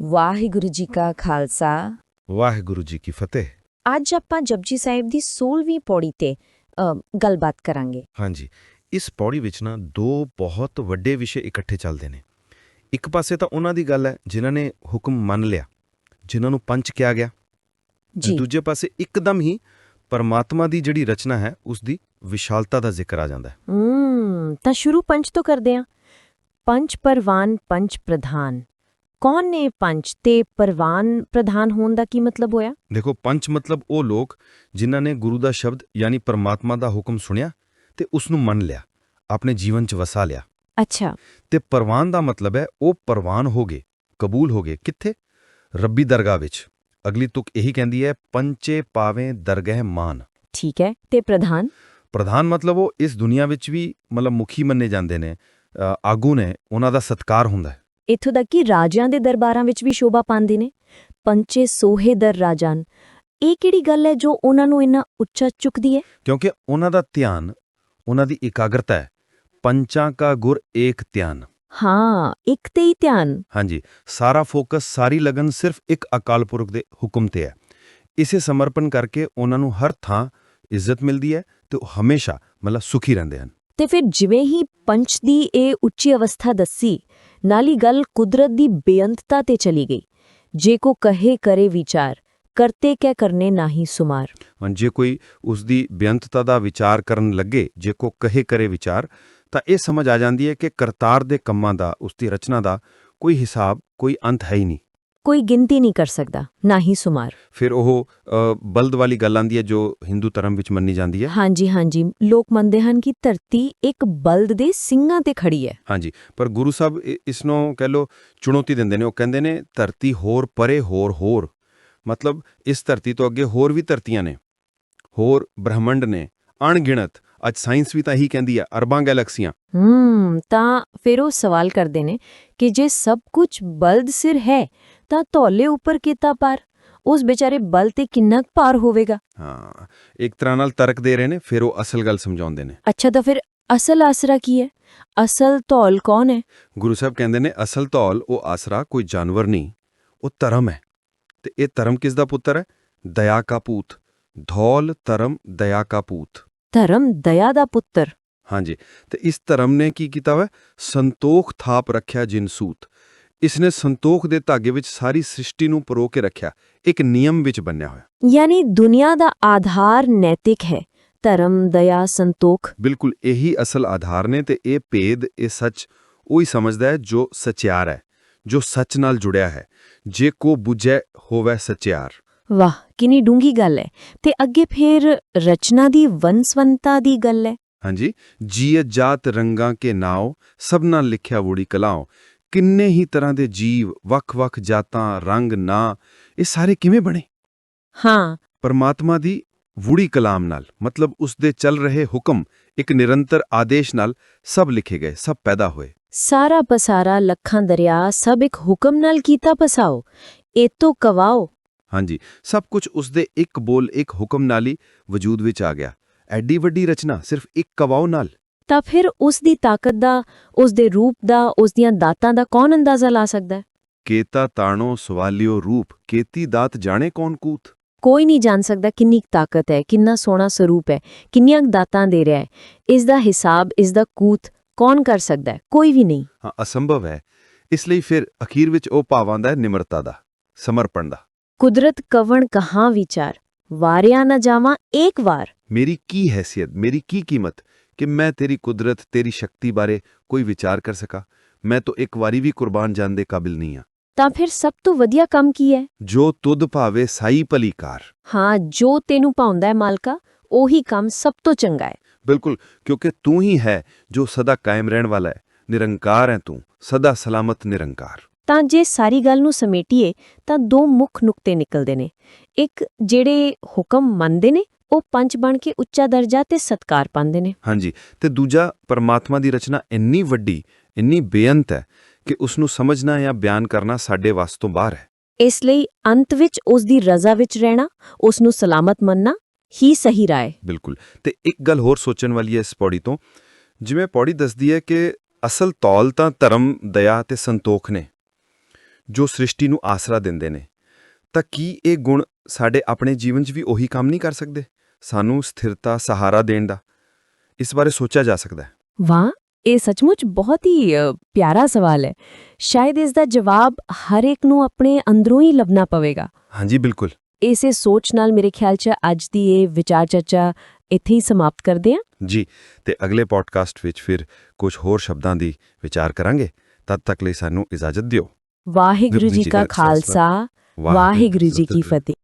ਵਾਹਿਗੁਰੂ ਜੀ ਕਾ ਖਾਲਸਾ। ਵਾਹਿਗੁਰੂ ਜੀ ਕੀ ਫਤਿਹ। ਅੱਜ ਆਪਾਂ ਜਪਜੀ ਸਾਹਿਬ ਦੀ 16ਵੀਂ ਪੌੜੀ ਤੇ ਗੱਲਬਾਤ ਕਰਾਂਗੇ। ਹਾਂਜੀ ਇਸ ਪੌੜੀ ਵਿੱਚ ਨਾ ਦੋ ਬਹੁਤ ਵੱਡੇ ਵਿਸ਼ੇ ਇਕੱਠੇ ਚੱਲਦੇ ਨੇ। ਇੱਕ ਪਾਸੇ ਤਾਂ ਉਹਨਾਂ ਦੀ ਗੱਲ ਹੈ ਜਿਨ੍ਹਾਂ ਨੇ ਹੁਕਮ ਮੰਨ ਲਿਆ ਜਿਨ੍ਹਾਂ ਨੂੰ ਪੰਚ ਕਿਹਾ ਗਿਆ। ਜੀ। ਦੂਜੇ ਪਾਸੇ ਇੱਕਦਮ ਹੀ ਪਰਮਾਤਮਾ ਦੀ ਜਿਹੜੀ ਰਚਨਾ ਹੈ ਉਸ ਦੀ ਵਿਸ਼ਾਲਤਾ ਦਾ ਜ਼ਿਕਰ ਆ ਜਾਂਦਾ ਹੈ। ਹੂੰ ਤਾਂ ਸ਼ੁਰੂ ਪੰਚ ਤੋਂ ਕਰਦੇ ਹਾਂ। ਪੰਚ ਪਰਵਾਨ ਪੰਚ ਪ੍ਰਧਾਨ। ਕੌਣ ਨੇ ਪੰਚ ਤੇ ਪਰਵਾਨ ਪ੍ਰਧਾਨ ਹੋਣ ਦਾ ਕੀ ਮਤਲਬ ਹੋਇਆ? ਦੇਖੋ ਪੰਚ ਮਤਲਬ ਉਹ ਲੋਕ ਜਿਨ੍ਹਾਂ ਨੇ ਗੁਰੂ ਦਾ ਸ਼ਬਦ ਯਾਨੀ ਪਰਮਾਤਮਾ ਦਾ ਹੁਕਮ ਸੁਣਿਆ ਤੇ ਉਸ ਨੂੰ ਮੰਨ ਲਿਆ ਆਪਣੇ ਜੀਵਨ 'ਚ ਵਸਾ ਲਿਆ। ਅੱਛਾ। ਤੇ ਪਰਵਾਨ ਦਾ ਮਤਲਬ ਹੈ ਉਹ ਪਰਵਾਨ ਹੋ ਗਏ ਕਬੂਲ ਹੋ ਗਏ। ਕਿੱਥੇ? ਰੱਬੀ ਦਰਗਾਹ ਵਿੱਚ। ਅਗਲੀ ਤੁਕ ਇਹੀ ਕਹਿੰਦੀ ਹੈ ਪੰਚੇ ਪਾਵੇਂ ਦਰਗਹਿ ਮਾਨ। ਠੀਕ ਹੈ ਤੇ ਪ੍ਰਧਾਨ? ਪ੍ਰਧਾਨ ਮਤਲਬ ਉਹ ਇਸ ਦੁਨੀਆ ਵਿੱਚ ਵੀ ਮਤਲਬ ਮੁਖੀ ਮੰਨੇ ਜਾਂਦੇ ਨੇ ਆਗੂ ਨੇ ਉਹਨਾਂ ਦਾ ਸਤਕਾਰ ਹੁੰਦਾ ਹੈ। ਇਥੋਂ ਤੱਕ ਕਿ ਰਾਜਿਆਂ ਦੇ ਦਰਬਾਰਾਂ ਵਿੱਚ ਵੀ ਸ਼ੋਭਾ ਪਾਉਂਦੇ ਨੇ। ਪੰਚੇ ਸੋਹੇ ਦਰ ਰਾਜਾਨ। ਇਹ ਕਿਹੜੀ ਗੱਲ ਹੈ ਜੋ ਉਹਨਾਂ ਨੂੰ ਇੰਨਾ ਉੱਚਾ ਚੁੱਕਦੀ ਹੈ? ਕਿਉਂਕਿ ਉਹਨਾਂ ਦਾ ਧਿਆਨ ਉਹਨਾਂ ਦੀ ਇਕਾਗਰਤਾ ਹੈ। ਪੰਚਾਂ ਕਾ ਗੁਰ ਏਕ ਧਿਆਨ। ਹਾਂ ਇੱਕ ਤੇ ਹੀ ਧਿਆਨ। ਹਾਂਜੀ ਸਾਰਾ ਫੋਕਸ ਸਾਰੀ ਲਗਨ ਸਿਰਫ ਇੱਕ ਅਕਾਲ ਪੁਰਖ ਦੇ ਹੁਕਮ ਤੇ ਹੈ। ਇਸੇ ਸਮਰਪਣ ਕਰਕੇ ਉਹਨਾਂ ਨੂੰ ਹਰ ਥਾਂ ਇੱਜ਼ਤ ਮਿਲਦੀ ਹੈ ਤੇ ਉਹ ਹਮੇਸ਼ਾ ਮਤਲਬ ਸੁਖੀ ਰਹਿੰਦੇ ਹਨ। ਤੇ ਫਿਰ ਜਿਵੇਂ ਹੀ ਪੰਚ ਦੀ ਇਹ ਉੱਚੀ ਅਵਸਥਾ ਦੱਸੀ ਨਾਲੀ ਗੱਲ ਕੁਦਰਤ ਦੀ ਬੇਅੰਤਤਾ ਤੇ ਚਲੀ ਗਈ। ਜੇ ਕੋ ਕਹੇ ਕਰੇ ਵਿਚਾਰ ਕਰਤੇ ਕਹਿ ਕਰਨੇ ਨਾਹੀ ਸੁਮਾਰ। ਹਾਂ, ਜੇ ਕੋਈ ਉਸ ਦੀ ਬੇਅੰਤਤਾ ਦਾ ਵਿਚਾਰ ਕਰਨ ਲੱਗੇ ਜੇ ਕੋ ਕਹੇ ਕਰੇ ਵਿਚਾਰ ਤਾਂ ਇਹ ਸਮਝ ਆ ਜਾਂਦੀ ਹੈ ਕਿ ਕਰਤਾਰ ਦੇ ਕੰਮਾਂ ਦਾ ਉਸ ਦੀ ਰਚਨਾ ਦਾ ਕੋਈ ਹਿਸਾਬ ਕੋਈ ਅੰਤ ਹੈ ਹੀ ਨਹੀਂ। ਕੋਈ ਗਿਣਤੀ ਨਹੀਂ ਕਰ ਸਕਦਾ ਨਾਹੀ ਸੁਮਾਰ। ਫਿਰ ਉਹ ਬਲਦ ਵਾਲੀ ਗੱਲ ਆਂਦੀ ਹੈ ਜੋ ਹਿੰਦੂ ਧਰਮ ਵਿੱਚ ਮੰਨੀ ਜਾਂਦੀ ਹੈ? ਹਾਂਜੀ ਹਾਂਜੀ। ਲੋਕ ਮੰਨਦੇ ਹਨ ਕਿ ਧਰਤੀ ਇੱਕ ਬਲਦ ਦੇ ਸਿੰਘਾਂ ਤੇ ਖੜੀ ਹੈ। ਹਾਂਜੀ। ਪਰ ਗੁਰੂ ਸਾਹਿਬ ਇਸ ਨੂੰ ਕਹਿ ਲੋ ਚੁਣੌਤੀ ਦਿੰਦੇ ਨੇ। ਉਹ ਕਹਿੰਦੇ ਨੇ ਧਰਤੀ ਹੋਰ ਪਰੇ ਹੋਰ ਹੋਰ। ਮਤਲਬ ਇਸ ਧਰਤੀ ਤੋਂ ਅੱਗੇ ਹੋਰ ਵੀ ਧਰਤੀਆਂ ਨੇ। ਹੋਰ ਬ੍ਰਹਮੰਡ ਨੇ। ਅਣਗਿਣਤ। ਅੱਜ ਸਾਇੰਸ ਵੀ ਤਾਂ ਇਹੀ ਕਹਿੰਦੀ ਹੈ ਅਰਬਾਂ ਗੈਲੈਕਸੀਆਂ। ਹੂੰ ਤਾਂ ਫਿਰ ਉਹ ਸਵਾਲ ਕਰਦੇ ਨੇ ਕਿ ਜੇ ਸਭ ਕੁਝ ਬਲਦ ਸਿਰ ਹੈ ਤਾਂ ਧੌਲੇ ਉੱਪਰ ਕੀਤਾ ਪਾਰ ਉਸ ਵਿਚਾਰੇ ਬਲ ਤੇ ਕਿੰਨਾ ਕੁ ਭਾਰ ਹੋਵੇਗਾ ਹਾਂ ਇੱਕ ਤਰ੍ਹਾਂ ਨਾਲ ਤਰਕ ਦੇ ਰਹੇ ਨੇ ਫਿਰ ਉਹ ਅਸਲ ਗੱਲ ਸਮਝਾਉਂਦੇ ਨੇ ਅੱਛਾ ਤਾਂ ਫਿਰ ਅਸਲ ਆਸਰਾ ਕੀ ਹੈ ਅਸਲ ਧੌਲ ਕੌਣ ਹੈ ਗੁਰੂ ਸਾਹਿਬ ਕਹਿੰਦੇ ਨੇ ਅਸਲ ਧੌਲ ਉਹ ਆਸਰਾ ਕੋਈ ਜਾਨਵਰ ਨਹੀਂ ਉਹ ਧਰਮ ਹੈ ਤੇ ਇਹ ਧਰਮ ਕਿਸ ਦਾ ਪੁੱਤਰ ਹੈ ਦਇਆ ਕਾ ਪੂਤ ਧੌਲ ਧਰਮ ਦਇਆ ਕਾ ਪੂਤ ਧਰਮ ਦਇਆ ਦਾ ਪੁੱਤਰ ਹਾਂਜੀ ਤੇ ਇਸ ਧਰਮ ਨੇ ਕੀ ਕੀਤਾ ਹੋਇਆ ਸੰਤੋਖ ਥਾਪ ਰੱਖਿਆ ਜਿਨ ਸੂਤ ਇਸ ਨੇ ਸੰਤੋਖ ਦੇ ਧਾਗੇ ਵਿੱਚ ਸਾਰੀ ਸ੍ਰਿਸ਼ਟੀ ਨੂੰ ਪਰੋ ਕੇ ਰੱਖਿਆ। ਇੱਕ ਨਿਯਮ ਵਿੱਚ ਬੰਨਿਆ ਹੋਇਆ। ਯਾਨੀ ਦੁਨੀਆ ਦਾ ਆਧਾਰ ਨੈਤਿਕ ਹੈ। ਧਰਮ ਦਇਆ ਸੰਤੋਖ। ਬਿਲਕੁਲ ਇਹੀ ਅਸਲ ਆਧਾਰ ਨੇ ਤੇ ਇਹ ਭੇਦ ਇਹ ਸੱਚ ਉਹੀ ਸਮਝਦਾ ਹੈ ਜੋ ਸਚਿਆਰ ਹੈ ਜੋ ਸੱਚ ਨਾਲ ਜੁੜਿਆ ਹੈ। ਜੇ ਕੋ ਬੁਝੈ ਹੋਵੇ ਸਚਿਆਰ। ਵਾਹ ਕਿੰਨੀ ਡੂੰਗੀ ਗੱਲ ਹੈ। ਤੇ ਅੱਗੇ ਫਿਰ ਰਚਨਾ ਦੀ ਵੰਸਵੰਤਾ ਦੀ ਗੱਲ ਹੈ। ਹਾਂਜੀ ਜੀਅ ਜਾਤ ਰੰਗਾਂ ਕੇ ਨਾਉ ਸਭਨਾ ਲਿਖਿਆ ਵੂੜੀ ਕਲਾਓ ਕਿੰਨੇ ਹੀ ਤਰ੍ਹਾਂ ਦੇ ਜੀਵ ਵੱਖ-ਵੱਖ ਜਾਤਾਂ ਰੰਗ ਨਾਂ ਇਹ ਸਾਰੇ ਕਿਵੇਂ ਬਣੇ? ਹਾਂ। ਪਰਮਾਤਮਾ ਦੀ ਵੂੜੀ ਕਲਾਮ ਨਾਲ ਮਤਲਬ ਉਸ ਦੇ ਚੱਲ ਰਹੇ ਹੁਕਮ ਇੱਕ ਨਿਰੰਤਰ ਆਦੇਸ਼ ਨਾਲ ਸਭ ਲਿਖੇ ਗਏ ਸਭ ਪੈਦਾ ਹੋਏ। ਸਾਰਾ ਪਸਾਰਾ ਲੱਖਾਂ ਦਰਿਆ ਸਭ ਇੱਕ ਹੁਕਮ ਨਾਲ ਕੀਤਾ ਪਸਾਓ। ਇਤੋਂ ਕਵਾਓ। ਹਾਂਜੀ ਸਭ ਕੁਝ ਉਸ ਦੇ ਇੱਕ ਬੋਲ ਇੱਕ ਹੁਕਮ ਨਾਲ ਹੀ ਵਜੂਦ ਵਿੱਚ ਆ ਗਿਆ। ਐਡੀ ਵੱਡੀ ਰਚਨਾ ਸਿਰਫ ਇੱਕ ਕਵਾਓ ਨਾਲ। ਤਾਂ ਫਿਰ ਉਸ ਦੀ ਤਾਕਤ ਦਾ ਉਸ ਦੇ ਰੂਪ ਦਾ ਉਸ ਦੀਆਂ ਦਾਤਾਂ ਦਾ ਕੌਣ ਅੰਦਾਜ਼ਾ ਲਾ ਸਕਦਾ ਹੈ? ਕੇਤਾ ਤਾਣੋ ਸਵਾਲਿਓ ਰੂਪ ਕੇਤੀ ਦਾਤ ਜਾਣੇ ਕੌਣ ਕੂਤ? ਕੋਈ ਨਹੀਂ ਜਾਣ ਸਕਦਾ ਕਿੰਨੀ ਤਾਕਤ ਹੈ ਕਿੰਨਾ ਸੋਹਣਾ ਸਰੂਪ ਹੈ ਕਿੰਨੀਆਂ ਦਾਤਾਂ ਦੇ ਰਿਹਾ ਹੈ। ਇਸ ਦਾ ਹਿਸਾਬ ਇਸ ਦਾ ਕੂਤ ਕੌਣ ਕਰ ਸਕਦਾ ਹੈ? ਕੋਈ ਵੀ ਨਹੀਂ। ਹਾਂ ਅਸੰਭਵ ਹੈ। ਇਸ ਲਈ ਫਿਰ ਅਖੀਰ ਵਿੱਚ ਉਹ ਭਾਵ ਹੈ ਨਿਮਰਤਾ ਦਾ ਸਮਰਪਣ ਦਾ। ਕੁਦਰਤ ਕਵਣ ਕਹਾਂ ਵਿਚਾਰ ਵਾਰਿਆ ਨਾ ਜਾਵਾਂ ਏਕ ਵਾਰ। ਮੇਰੀ ਕੀ ਹੈਸੀਅਤ ਮੇਰੀ ਕੀ ਕੀਮਤ? ਕਿ ਮੈਂ ਤੇਰੀ ਕੁਦਰਤ ਤੇਰੀ ਸ਼ਕਤੀ ਬਾਰੇ ਕੋਈ ਵਿਚਾਰ ਕਰ ਸਕਾਂ। ਮੈਂ ਤਾਂ ਇੱਕ ਵਾਰੀ ਵੀ ਕੁਰਬਾਨ ਜਾਣ ਦੇ ਕਾਬਿਲ ਨਹੀਂ ਹਾਂ ਤਾਂ ਫਿਰ ਸਭ ਤੋਂ ਵਧੀਆ ਕੰਮ ਕੀ ਹੈ? ਜੋ ਤੁਧ ਭਾਵੇ ਸਾਈ ਭਲੀਕਾਰ ਹਾਂ ਜੋ ਤੈਨੂੰ ਪਾਉਂਦਾ ਹੈ ਮਾਲਕਾ ਉਹੀ ਕੰਮ ਸਭ ਤੋਂ ਚੰਗਾ ਹੈ। ਬਿਲਕੁਲ ਕਿਉਂਕਿ ਤੂੰ ਹੀ ਹੈ ਜੋ ਸਦਾ ਕਾਇਮ ਰਹਿਣ ਵਾਲਾ ਹੈ। ਨਿਰੰਕਾਰ ਹੈ ਤੂੰ ਸਦਾ ਸਲਾਮਤ ਨਿਰੰਕਾਰ। ਤਾਂ ਜੇ ਸਾਰੀ ਗੱਲ ਨੂੰ ਸਮੇਟੀਏ ਤਾਂ ਦੋ ਮੁੱਖ ਨੁਕਤੇ ਨਿਕਲਦੇ ਨੇ। ਇੱਕ ਜਿਹੜੇ ਹੁਕਮ ਮੰਨਦੇ ਨੇ ਉਹ ਪੰਜ ਬਣ ਕੇ ਉੱਚਾ ਦਰਜਾ ਤੇ ਸਤਕਾਰ ਪਾਉਂਦੇ ਨੇ। ਹਾਂਜੀ ਤੇ ਦੂਜਾ ਪਰਮਾਤਮਾ ਦੀ ਰਚਨਾ ਇੰਨੀ ਵੱਡੀ ਇੰਨੀ ਬੇਅੰਤ ਹੈ ਕਿ ਉਸ ਨੂੰ ਸਮਝਣਾ ਜਾਂ ਬਿਆਨ ਕਰਨਾ ਸਾਡੇ ਵੱਸ ਤੋਂ ਬਾਹਰ ਹੈ। ਇਸ ਲਈ ਅੰਤ ਵਿੱਚ ਉਸ ਦੀ ਰਜ਼ਾ ਵਿੱਚ ਰਹਿਣਾ ਉਸ ਨੂੰ ਸਲਾਮਤ ਮੰਨਣਾ ਹੀ ਸਹੀ ਰਾਏ। ਬਿਲਕੁਲ। ਤੇ ਇੱਕ ਗੱਲ ਹੋਰ ਸੋਚਣ ਵਾਲੀ ਹੈ ਇਸ ਪੌੜੀ ਤੋਂ। ਜਿਵੇਂ ਪੌੜੀ ਦੱਸਦੀ ਹੈ ਕਿ ਅਸਲ ਤੌਲ ਤਾਂ ਧਰਮ ਦਇਆ ਤੇ ਸੰਤੋਖ ਨੇ ਜੋ ਸ੍ਰਿਸ਼ਟੀ ਨੂੰ ਆਸਰਾ ਦਿੰਦੇ ਨੇ। ਤਾਂ ਕੀ ਇਹ ਗੁਣ ਸਾਡੇ ਆਪਣੇ ਜੀਵਨ 'ਚ ਵੀ ਉਹੀ ਕੰਮ ਨਹੀਂ ਕਰ ਸਕਦੇ? ਸਾਨੂੰ ਸਥਿਰਤਾ ਸਹਾਰਾ ਦੇਣ ਦਾ ਇਸ ਬਾਰੇ ਸੋਚਿਆ ਜਾ ਸਕਦਾ ਹੈ। ਵਾਹ ਇਹ ਸੱਚਮੁੱਚ ਬਹੁਤ ਹੀ ਪਿਆਰਾ ਸਵਾਲ ਹੈ। ਸ਼ਾਇਦ ਇਸ ਦਾ ਜਵਾਬ ਹਰ ਇੱਕ ਨੂੰ ਆਪਣੇ ਅੰਦਰੋਂ ਹੀ ਲੱਭਣਾ ਪਵੇਗਾ। ਹਾਂਜੀ ਬਿਲਕੁਲ। ਇਸੇ ਸੋਚ ਨਾਲ ਮੇਰੇ ਖਿਆਲ 'ਚ ਅੱਜ ਦੀ ਇਹ ਵਿਚਾਰ ਚਰਚਾ ਇੱਥੇ ਹੀ ਸਮਾਪਤ ਕਰਦੇ ਹਾਂ। ਜੀ ਤੇ ਅਗਲੇ ਪੋਡਕਾਸਟ ਵਿੱਚ ਫਿਰ ਕੁਝ ਹੋਰ ਸ਼ਬਦਾਂ ਦੀ ਵਿਚਾਰ ਕਰਾਂਗੇ। ਤਦ ਤੱਕ ਲਈ ਸਾਨੂੰ ਇਜਾਜ਼ਤ ਦਿਓ। ਵਾਹਿਗੁਰੂ ਜੀ ਕਾ ਖਾਲਸਾ ਵਾਹਿਗੁਰੂ ਜੀ ਕੀ ਫਤਿਹ।